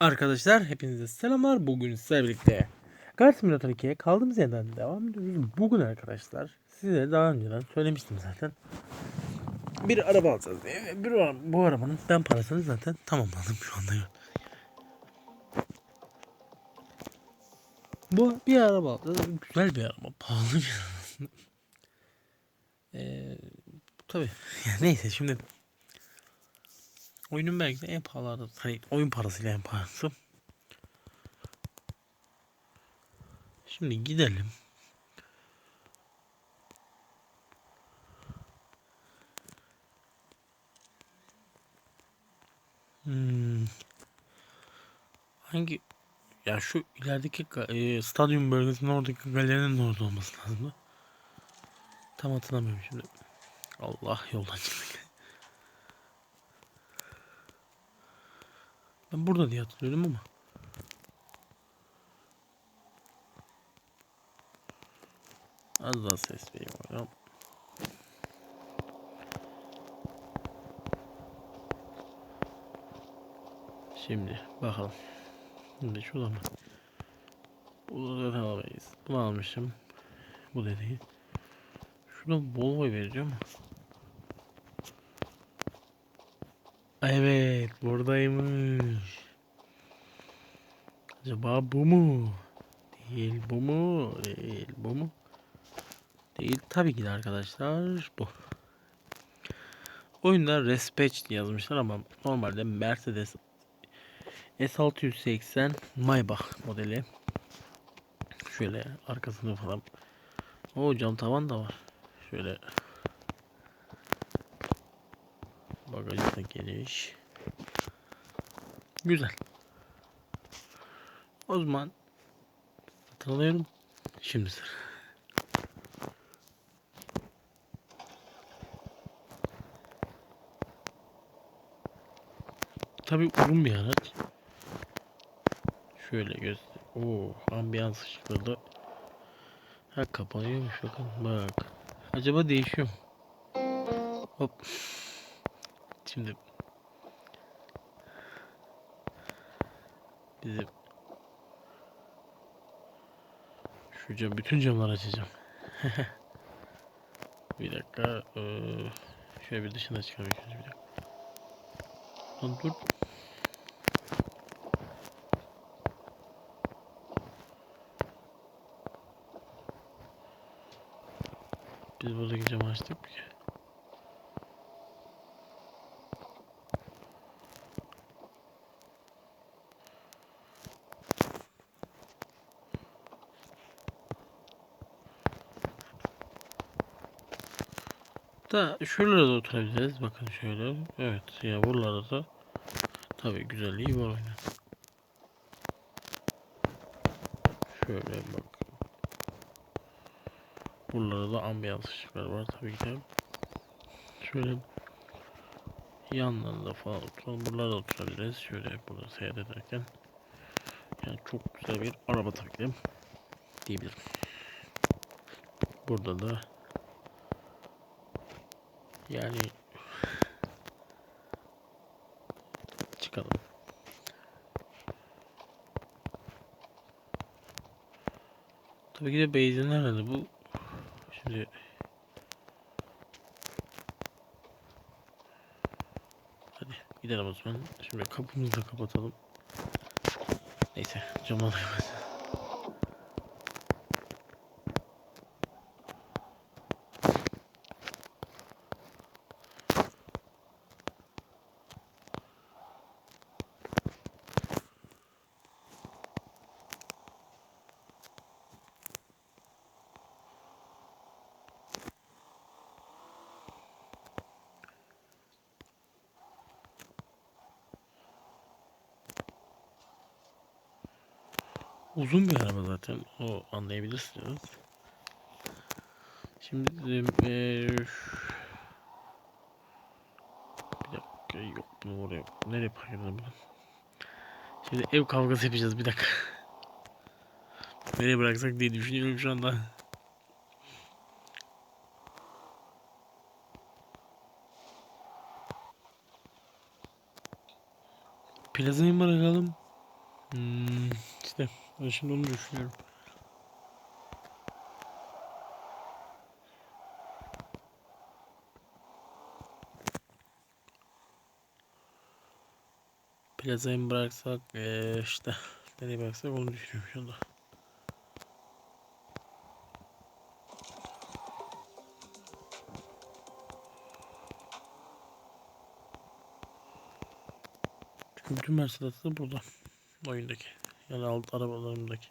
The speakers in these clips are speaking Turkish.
Arkadaşlar hepinize selamlar. Bugün sizlerle birlikte Car Simulator 2'ye kaldığımız yerden devam ediyoruz. Bugün arkadaşlar size daha önceden söylemiştim zaten. Bir araba alacağız diye. Bir, bu arabanın ben parasını zaten tamamladım şu anda. Bu bir araba alacağız. Güzel bir araba. Pahalı bir araba. Eee tabii. Neyse şimdi Oyunun belki de en pahalı. Hani oyun parasıyla en pahalısı. Şimdi gidelim. Hmm. Hangi ya şu ilerideki e, stadyum bölgesinin oradaki galerinin orada olması lazım. Tam hatırlamıyorum şimdi. Allah yoldan çıktık. Ben burada diye hatırlıyorum ama. Az daha ses veriyorum. Şimdi bakalım. Şimdi şurada mı? Burada zaten alamayız. Bunu almışım. Bu da değil. Şurada Volvo'yu vereceğim. Evet buradaymış. Acaba bu mu? Değil bu mu? Değil bu mu? Değil tabii ki de arkadaşlar bu. Oyunda Respect yazmışlar ama normalde Mercedes S680 Maybach modeli. Şöyle arkasını falan. O cam tavan da var. Şöyle bagajı da geniş. Güzel. O zaman satın alıyorum. Şimdi sıra. Tabii uzun bir araç. Şöyle göster. Oo, ambiyans ışıkları. Ha kapanıyormuş bakın bak. Acaba değişiyor mu? Hop. Şimdi bizim şu cam bütün camları açacağım. bir dakika. eee, şöyle bir dışına çıkalım bir dakika. Lan dur. Biz buradaki camı açtık mı Da şuralara da oturabiliriz. Bakın şöyle. Evet ya buralarda da tabii güzelliği var oyunun. Şöyle bak. Buralarda da ambiyans ışıklar var tabii ki de. Şöyle yanlarında falan oturalım. Buralarda oturabiliriz. Şöyle burada seyahat ederken. Yani çok güzel bir araba tabii ki de diyebilirim. Burada da yani çıkalım. Tabii ki de benzin nerede bu? Şimdi Hadi gidelim o zaman. Şimdi kapımızı da kapatalım. Neyse camları da Uzun bir araba zaten. O anlayabilirsiniz. Şimdi eee, bir dakika yok bunu oraya nereye parkaladım ben? Şimdi ev kavgası yapacağız bir dakika. Nereye bıraksak diye düşünüyorum şu anda. Plazayı mı bırakalım? Hmm, işte ben şimdi onu düşünüyorum. Plazayı mı bıraksak eee, işte nereye bıraksak onu düşünüyorum şu anda. Çünkü bütün Mercedes de burada. Oyundaki. Yani alt arabalarımdaki.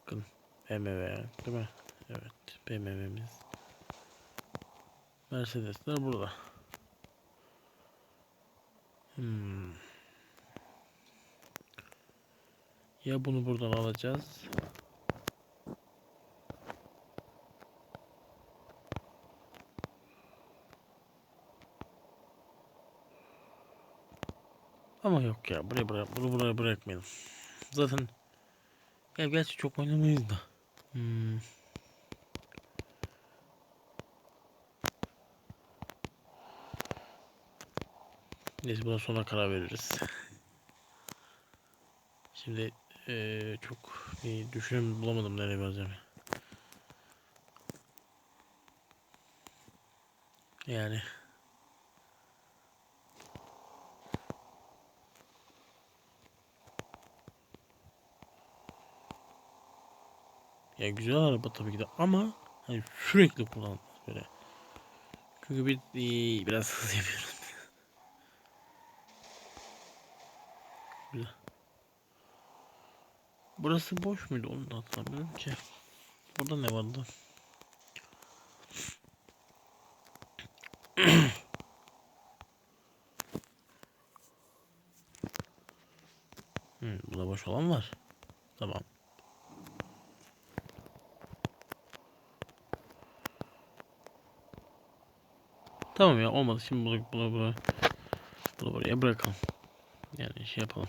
Bakın BMW değil mi? Evet BMW'miz. Mercedesler burada. Hmm. Ya bunu buradan alacağız. Ama yok ya buraya bırak bunu buraya bırakmayalım. Zaten ya gerçi çok oynamayız da. Hmm. Neyse buna sonra karar veririz. Şimdi eee, çok bir düşünüm bulamadım nereye vereceğim. Yani ya güzel araba tabii ki de ama hani sürekli kullanılmaz böyle. Çünkü bir biraz hız yapıyorum. Burası boş muydu onu da hatırlamıyorum ki. Burada ne vardı? Hmm, burada boş olan var. Tamam. Tamam ya olmadı. Şimdi bunu bunu bunu, bunu buraya bırakalım. Yani şey yapalım.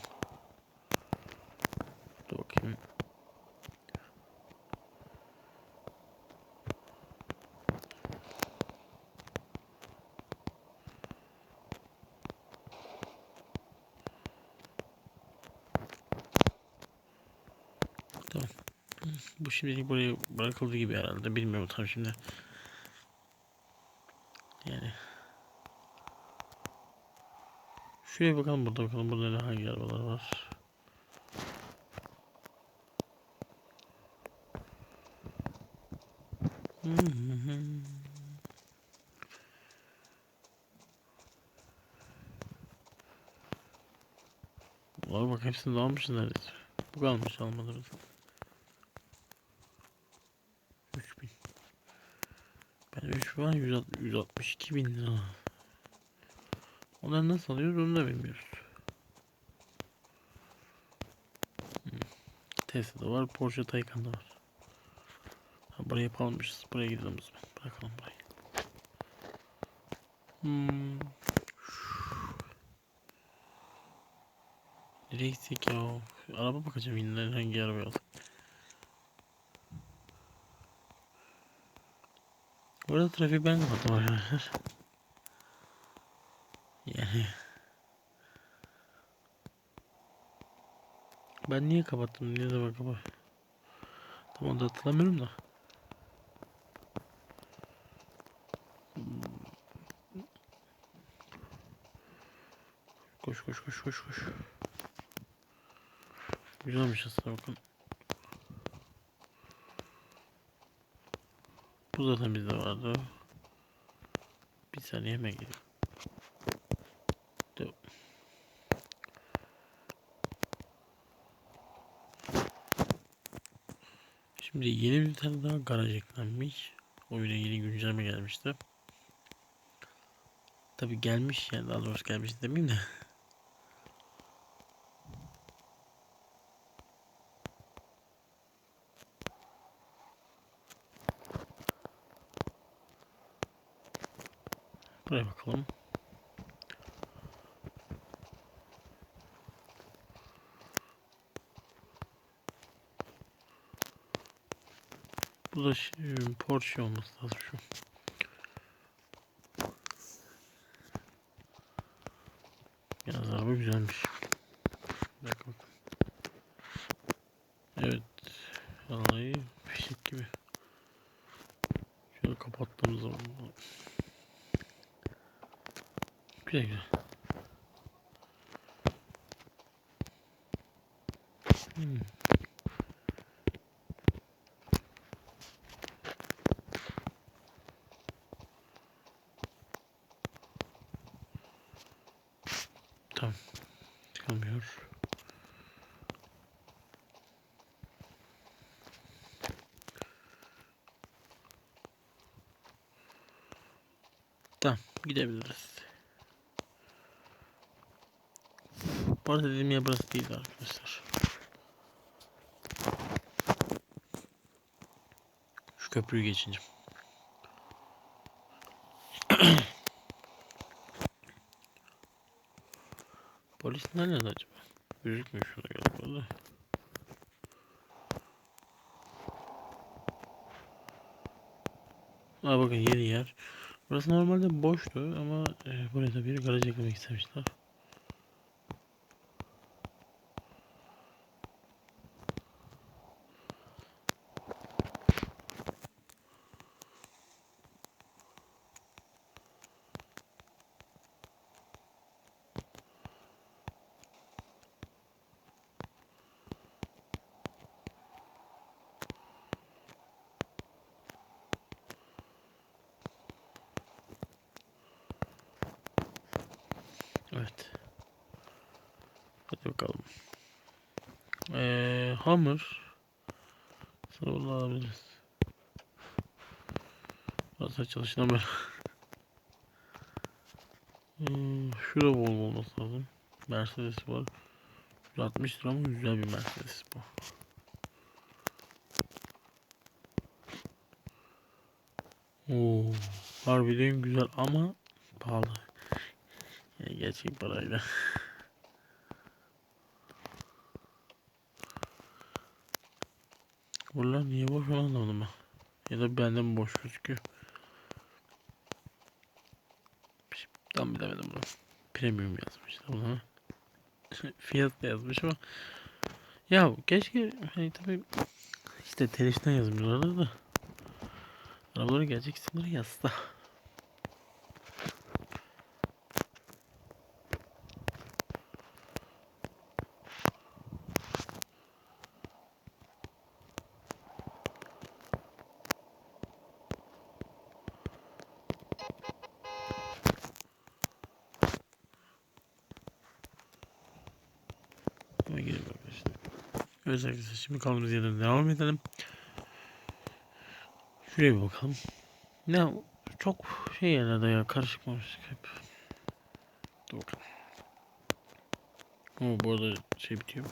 Dur bakayım. Tamam. Bu şimdilik buraya bırakıldı gibi herhalde. Bilmiyorum tam şimdi. Yani. Şuraya bakalım burada bakalım burada ne hangi arabalar var. Var bak hepsini almışız neredeyse. Bu kalmış almadığımız. 3000. Ben 3 var 162 bin lira. Onları nasıl alıyoruz onu da bilmiyoruz. Hmm. Tesla'da var, Porsche Taycan'da var. Ha, buraya yapalmışız. Buraya gidelim zaman. Bırakalım burayı. Hmm. Nereye ya? Araba bakacağım yine hangi araba. Bu arada trafik ben kapattım arkadaşlar. Yani. Ben niye kapattım? Niye zaman kapat? Tam onu da hatırlamıyorum da. Koş koş koş koş koş. Güzelmiş aslında bakın. Bu zaten bizde vardı. Bir saniye hemen gideyim. Dur. Şimdi yeni bir tane daha garaj eklenmiş. Oyuna yeni güncelleme gelmişti. Tabi gelmiş yani daha doğrusu gelmiş demeyeyim de. Buraya bakalım. Bu da şey, Porsche olması lazım şu. Hmm. Tamam. Çıkamıyor. Tamam. Gidebiliriz. Bu arada dediğim yer burası değil arkadaşlar. Köprüyü geçince. Polis nerede acaba? Gözükmüyor şurada galiba da. Aa bakın yeni yer. Burası normalde boştu ama e, buraya da bir garaj eklemek istemişler. Evet. Hadi bakalım. Ee, hamur. Sonra alabiliriz. Çalışın ama. hmm, şurada bol olması lazım. Mercedes var. 60 lira ama güzel bir Mercedes bu. Oo, harbiden güzel ama pahalı. Yani gerçek parayla. Buralar niye boş onu anlamadım. Ya da benden boş gözüküyor. Tam bilemedim bunu. Premium yazmış tamam. Fiyat da yazmış ama ya keşke hani tabi işte teliften yazmıyorlar da arabaların gerçek isimleri yazsa. Ama girelim arkadaşlar. Evet şimdi kaldığımız yerden devam edelim. Şuraya bir bakalım. Ne çok şey yerlerde ya karışık marışık hep. Dur bakalım. Ama bu arada şey bitiyor.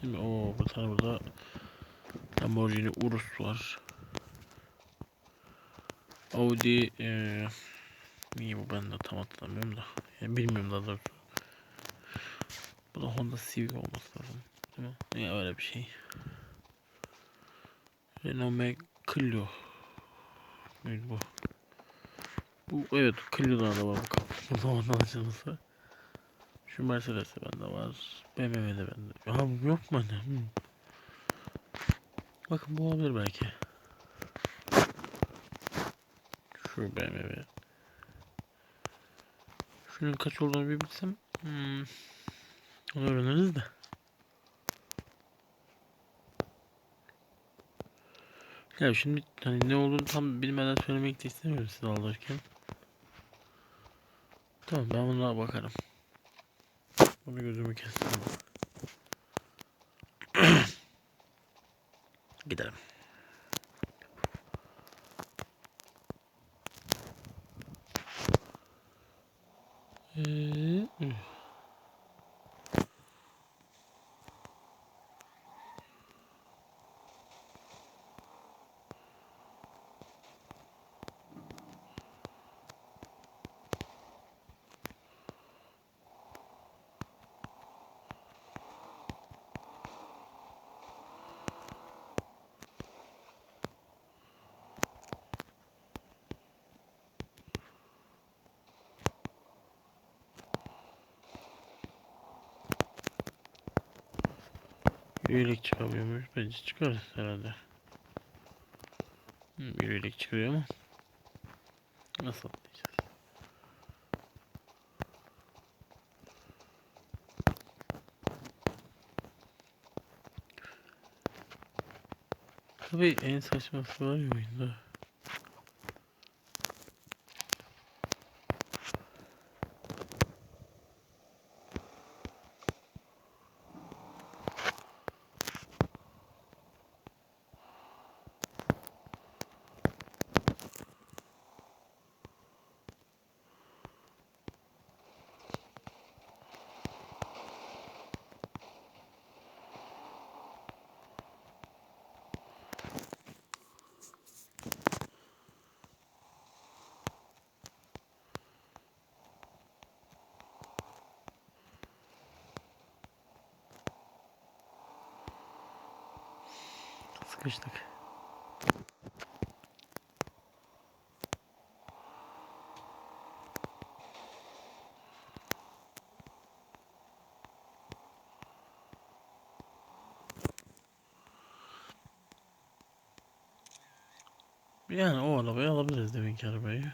Şimdi o bu tane burada Lamborghini Urus var. Audi eee niye bu ben de tam hatırlamıyorum da. Yani bilmiyorum daha doğrusu. Bu da Honda Civic olması lazım. Değil mi? Ya öyle bir şey. Renault Clio. Neydi bu? Bu evet Clio'da da var bakalım. Bu zaman açılırsa. Şu Mercedes'te bende var. BMW'de bende. Ha bu yok mu anne? Hmm. Bakın bu olabilir belki. Şu BMW. Şunun kaç olduğunu bir bilsem. Hmm. Onu öğreniriz de. Ya şimdi hani ne olduğunu tam bilmeden söylemek de istemiyorum size alırken. Tamam ben bunlara bakarım. Bunu gözümü kestim. Gidelim. Üyelik çıkamıyor muyuz? Bence çıkarız herhalde. Bir üyelik çıkıyor ama. Nasıl atlayacağız? Tabii en saçması var ya oyunda. Sıkıştık. Yani o arabayı alabiliriz deminki arabayı.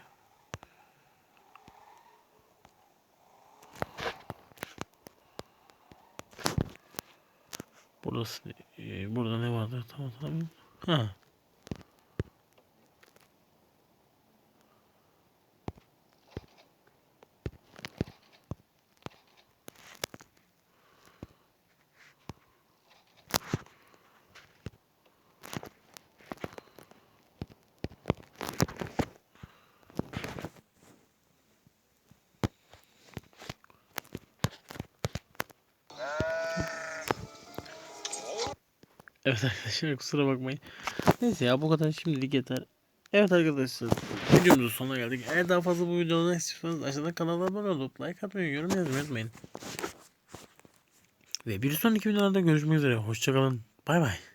Burası e, burada ne vardı tamam tamam. Ha. Evet arkadaşlar kusura bakmayın. Neyse ya bu kadar şimdilik yeter. Evet arkadaşlar videomuzun sonuna geldik. Eğer daha fazla bu videodan istiyorsanız aşağıdan kanala abone olup like atmayı, yorum yazmayı unutmayın. Ve bir sonraki videolarda görüşmek üzere. Hoşçakalın. Bay bay.